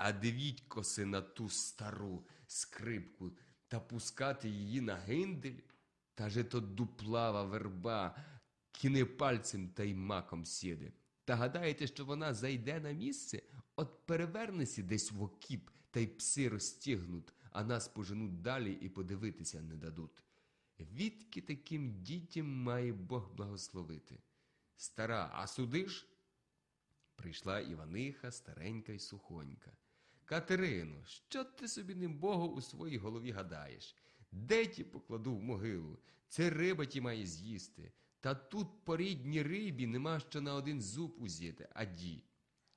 а дивіть-коси на ту стару скрипку та пускати її на гиндель? Та же то дуплава верба, кіне пальцем та й маком сіде. Та гадаєте, що вона зайде на місце, от перевернеться десь в окіп, та й пси розтягнуть, а нас поженуть далі і подивитися не дадуть. Відки таким дітям має Бог благословити? Стара, а судиш? Прийшла Іваниха, старенька й сухонька. Катерино, що ти собі ним Богу у своїй голові гадаєш? Де ті покладу в могилу? Це риба ті має з'їсти. Та тут по рідній рибі нема що на один зуб узяти, а ді.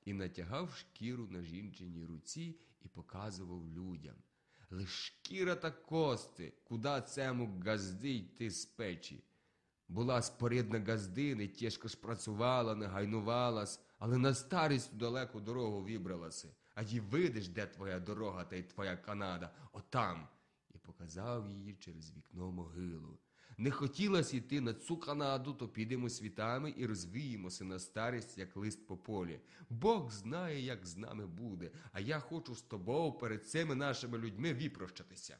І натягав шкіру на жінчиній руці і показував людям. Лиш шкіра та кости, куда цему газди йти з печі. Була спорідна газдини, тяжко ж працювала, не гайнувалась, але на старість в далеку дорогу вібралася. А й видиш, де твоя дорога та й твоя Канада, отам. І показав її через вікно могилу. Не хотілося йти на цю Канаду, то підемо світами і розвіємося на старість, як лист по полі. Бог знає, як з нами буде, а я хочу з тобою перед цими нашими людьми віпрощатися.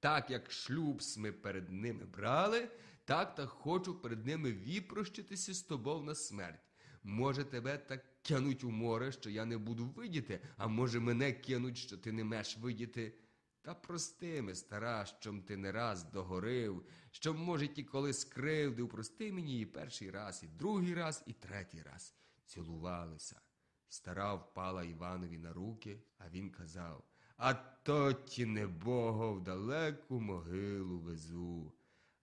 Так як шлюб ми перед ними брали, так та хочу перед ними віпрощитися з тобою на смерть. Може, тебе так кинуть у море, що я не буду видіти, а може, мене кинуть, що ти не меш видіти. Та прости стара, щом ти не раз догорив, що, може, ті коли скривдив, прости мені і перший раз, і другий раз, і третій раз. Цілувалися. Стара впала Іванові на руки, а він казав А то ті не Бога в далеку могилу везу.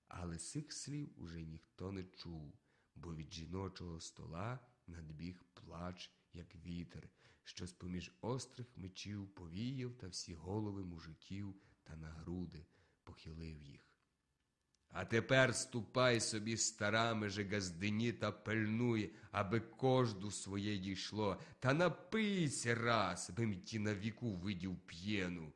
Але цих слів уже ніхто не чув, бо від жіночого стола надбіг плач, як вітер, що з-поміж острих мечів повіяв та всі голови мужиків та на груди похилив їх. А тепер ступай собі старами же газдині та пильнуй, аби кожду своє дійшло, та напийся раз, би ті на віку видів п'єну.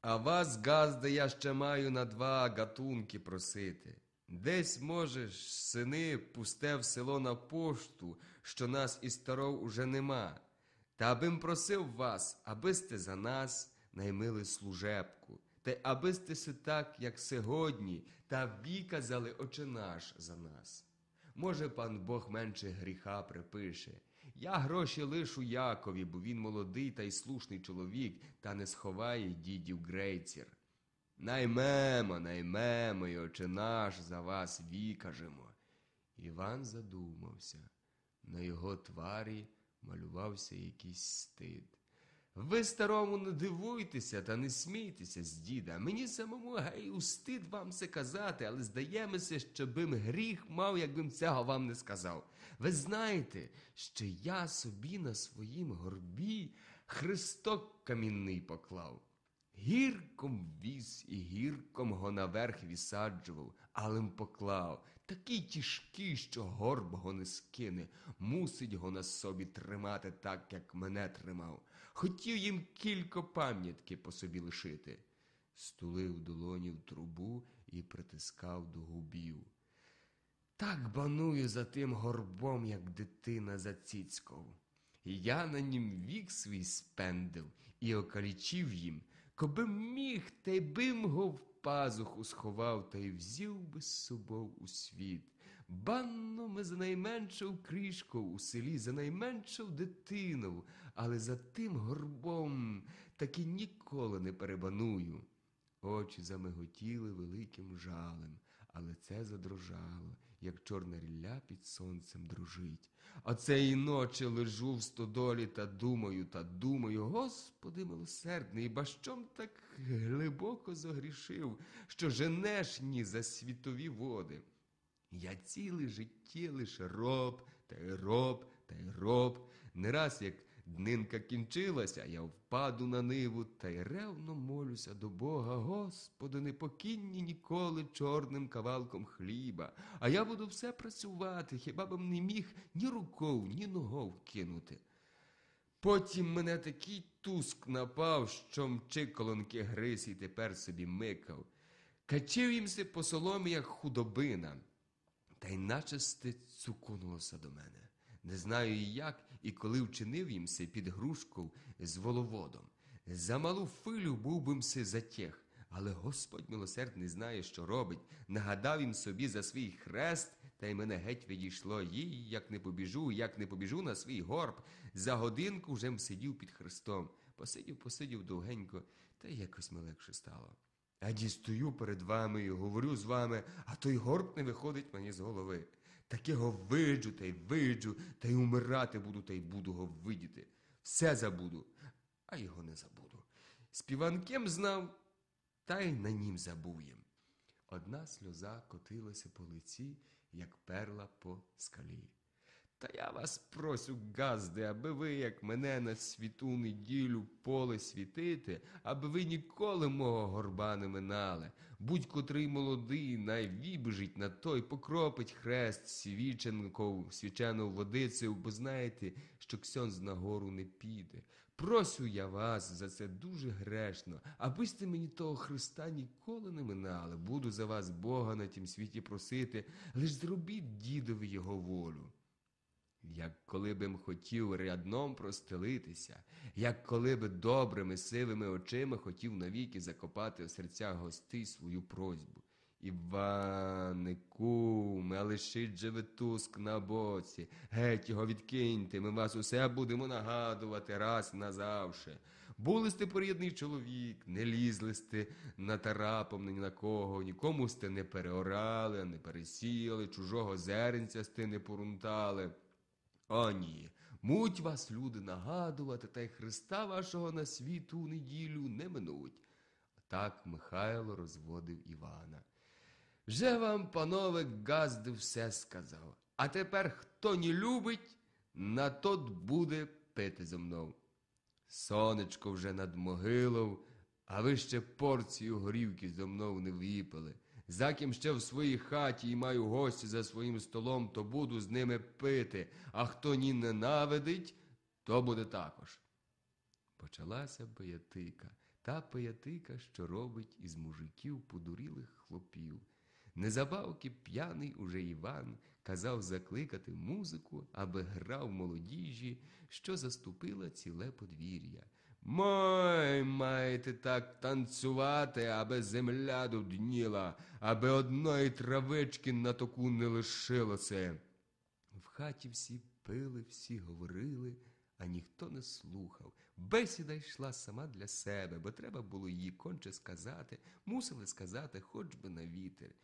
А вас, газда, я ще маю на два гатунки просити. Десь, можеш, сини, пусте в село на пошту, що нас і старов уже нема. Та абим просив вас, аби сте за нас наймили служебку, та аби сте се так, як сьогодні, та віказали оче наш за нас. Може, пан Бог менше гріха припише. Я гроші лишу Якові, бо він молодий та й слушний чоловік, та не сховає дідів грейцір. Наймемо, наймемо, й оче наш за вас вікажемо. Іван задумався. На його тварі малювався якийсь стид. Ви, старому, не дивуйтеся та не смійтеся з діда. Мені самому гей устид вам це казати, але здаємося, що бим гріх мав, якбим цього вам не сказав. Ви знаєте, що я собі на своїм горбі хресток камінний поклав. Гірком віз і гірком го наверх вісаджував, алем поклав. Такий тяжкий, що горб го не скине, мусить го на собі тримати так, як мене тримав. Хотів їм кілько пам'ятки по собі лишити. Стулив долоні в трубу і притискав до губів. Так баную за тим горбом, як дитина за цицьков. Я на нім вік свій спендив і окалічив їм, коби міг, та й бим го в пазуху сховав та й взяв би з собою у світ. Банно ми за найменшав крішку у селі, за найменшав дитину, але за тим горбом таки ніколи не перебаную. Очі замиготіли великим жалем, але це задрожало, як чорна рілля під сонцем дружить. А цієї ночі лежу в стодолі та думаю, та думаю, Господи милосердний, ба щом так глибоко загрішив, що женеш ні за світові води. Я ціле життя лише роб, та й роб, та й роб. Не раз як днинка кінчилася, я впаду на ниву та й ревно молюся до Бога, Господи, не покінні ніколи чорним кавалком хліба, а я буду все працювати, хіба б не міг ні руков, ні ногов кинути. Потім мене такий туск напав, що мчиколонки гриз і тепер собі микав. Качив їмся по соломі, як худобина, та й начисте цукунулося до мене. Не знаю і як, і коли вчинив їм се під грушков з воловодом. За малу филю був би мси затєх, але Господь милосердний знає, що робить. Нагадав їм собі за свій хрест, та й мене геть відійшло. Їй, як не побіжу, як не побіжу на свій горб. За годинку вже сидів під хрестом. Посидів, посидів довгенько, та якось ми легше стало. А дістою перед вами і говорю з вами, а той горб не виходить мені з голови. Такого виджу, та й виджу, та й умирати буду, та й буду го видіти. Все забуду, а його не забуду. Співанкем знав, та й на нім забув їм. Одна сльоза котилася по лиці, як перла по скалі. Та я вас просю, газди, аби ви, як мене на світу неділю поле світити, аби ви ніколи мого горба не минали. Будь-котрий молодий, най вібежить на той, покропить хрест свіченков, свічену водицею, бо знаєте, що ксьонз на гору не піде. Просю я вас за це дуже грешно, аби сте мені того Христа ніколи не минали. Буду за вас Бога на тім світі просити, лиш зробіть дідові його волю. Як коли б хотів рядном простелитися, як коли би добрими сивими очима хотів навіки закопати у серцях гостей свою просьбу. Іване, куме, лишіть же ви туск на боці, геть його відкиньте, ми вас усе будемо нагадувати раз назавше. Були сте порідний чоловік, не лізли сте на тарапом ні на кого, нікому сте не переорали, не пересіяли, чужого зеренця сте не порунтали. О, ні, муть вас, люди, нагадувати, та й Христа вашого на світу у неділю не минуть. Так Михайло розводив Івана. Вже вам, панове, газди все сказав. А тепер хто не любить, на тот буде пити зо мною. Сонечко вже над могилою, а ви ще порцію горівки зо мною не випили. Заким ще в своїй хаті і маю гості за своїм столом, то буду з ними пити, а хто ні ненавидить, то буде також. Почалася пиятика, та пиятика, що робить із мужиків подурілих хлопів. Незабавки п'яний уже Іван казав закликати музику, аби грав молодіжі, що заступила ціле подвір'я. Мой, маєте так танцювати, аби земля дудніла, аби одної травички на току не лишилося. В хаті всі пили, всі говорили, а ніхто не слухав. Бесіда йшла сама для себе, бо треба було її конче сказати, мусили сказати хоч би на вітер.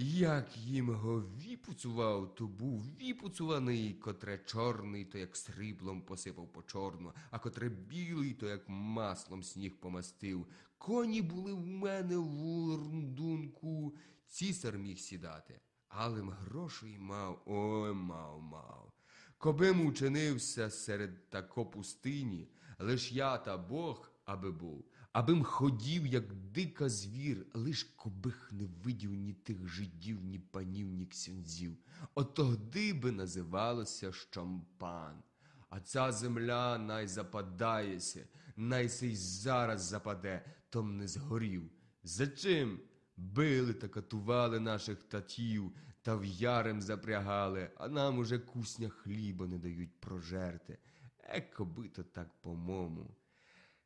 Як їм го віпуцував, то був віпуцуваний, котре чорний, то як сріблом посипав по чорну, а котре білий, то як маслом сніг помастив. Коні були в мене в лурндунку, цісар міг сідати. Алим грошей мав, ой мав, мав. Кобим учинився серед тако пустині, лиш я та Бог, аби був, абим ходів, як дика звір, лиш кобих не видів ні тих жидів, ні панів, ні ксюнзів. Отогди би називалося щампан. А ця земля най западається, най сей зараз западе, том не згорів. За чим? Били та катували наших татів, та в ярем запрягали, а нам уже кусня хліба не дають прожерти. Еко би то так по-мому.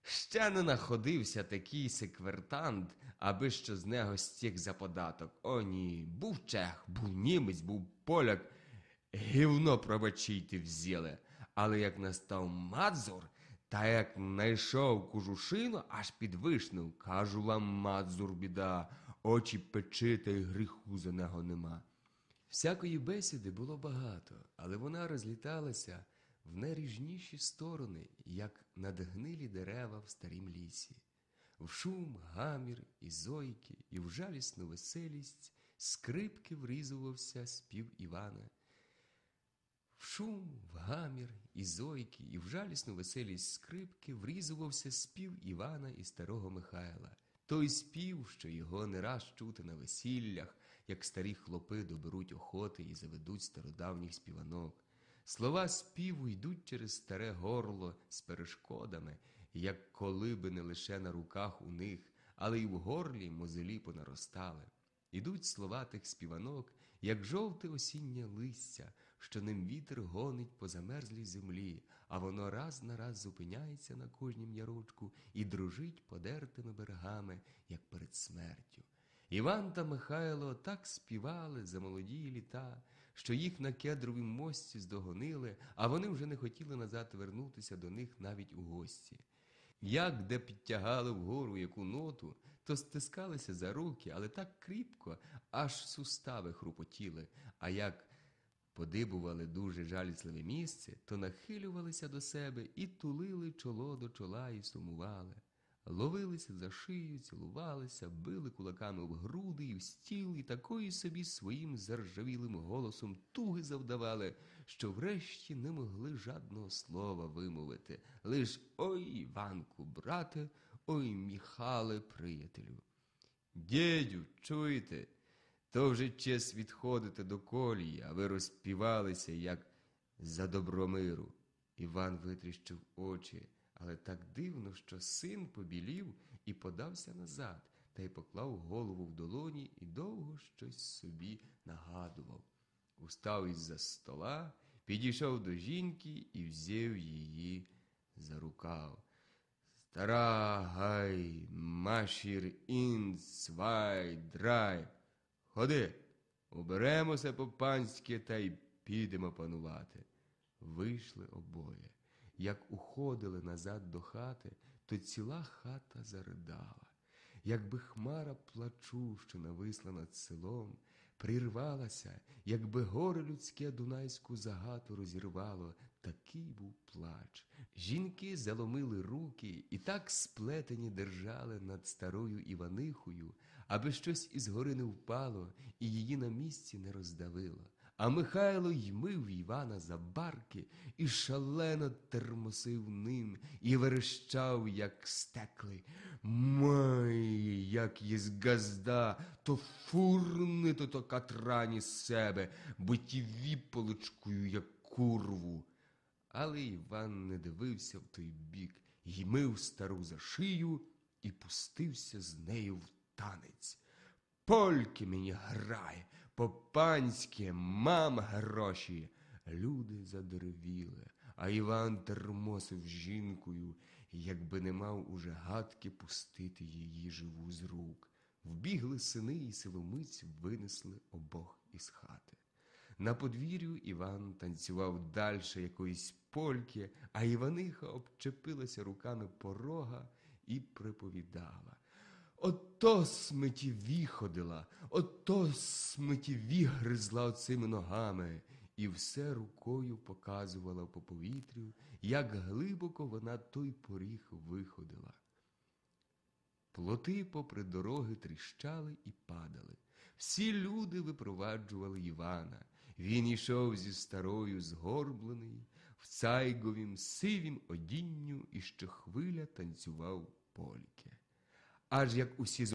Ще не находився такий секвертант, аби що з нього стік за податок. О, ні, був чех, був німець, був поляк. Гівно пробачійте взяли. Але як настав Мадзур, та як найшов кожушину, аж підвишнув. Кажу вам, Мадзур, біда, очі печи, та й гріху за нього нема. Всякої бесіди було багато, але вона розліталася в найріжніші сторони, як надгнилі дерева в старім лісі. В шум, гамір і зойки, і в жалісну веселість скрипки врізувався спів Івана. В шум, в гамір і зойки, і в жалісну веселість скрипки врізувався спів Івана і старого Михайла. Той спів, що його не раз чути на весіллях, як старі хлопи доберуть охоти і заведуть стародавніх співанок. Слова співу йдуть через старе горло з перешкодами, як коли би не лише на руках у них, але й в горлі мозолі понаростали. Ідуть слова тих співанок, як жовте осіннє листя, що ним вітер гонить по замерзлій землі, а воно раз на раз зупиняється на кожнім ярочку і дружить подертими берегами, як перед смертю. Іван та Михайло так співали за молоді літа, що їх на кедровім мості здогонили, а вони вже не хотіли назад вернутися до них навіть у гості. Як де підтягали вгору яку ноту, то стискалися за руки, але так кріпко, аж сустави хрупотіли, а як подибували дуже жалісливе місце, то нахилювалися до себе і тулили чоло до чола і сумували. Ловилися за шию, цілувалися, били кулаками в груди і в стіл, і такої собі своїм заржавілим голосом туги завдавали, що врешті не могли жадного слова вимовити. Лиш ой, Іванку, брате, ой, Міхале, приятелю. Дідю, чуєте? То вже час відходити до колії, а ви розпівалися, як за добромиру. Іван витріщив очі, але так дивно, що син побілів і подався назад, та й поклав голову в долоні і довго щось собі нагадував. Устав із-за стола, підійшов до жінки і взяв її за рукав. Стара гай, машір ін, свай, драй. Ходи, уберемося по-панськи та й підемо панувати. Вийшли обоє. Як уходили назад до хати, то ціла хата заридала. Якби хмара плачу, що нависла над селом, прирвалася, якби горе людське дунайську загату розірвало, такий був плач. Жінки заломили руки і так сплетені держали над старою Іванихою, аби щось із гори не впало і її на місці не роздавило. А Михайло ймив Івана за барки і шалено термосив ним, і верещав, як стеклий. Май, як єсть газда, то фурни то то катрані з себе, бо ті віполочкою, як курву. Але Іван не дивився в той бік, ймив стару за шию і пустився з нею в танець. Польки мені грає, по-панськи мам гроші. Люди задеревіли, а Іван термосив жінкою, якби не мав уже гадки пустити її живу з рук. Вбігли сини і силомиць винесли обох із хати. На подвір'ю Іван танцював дальше якоїсь польки, а Іваниха обчепилася руками порога і приповідала. Ото смитіві ходила, ото смитіві гризла оцими ногами, і все рукою показувала по повітрю, як глибоко вона той поріг виходила. Плоти попри дороги тріщали і падали. Всі люди випроваджували Івана. Він ішов зі старою згорблений, в цайговім сивім одінню і щохвиля танцював польки. Аж як усі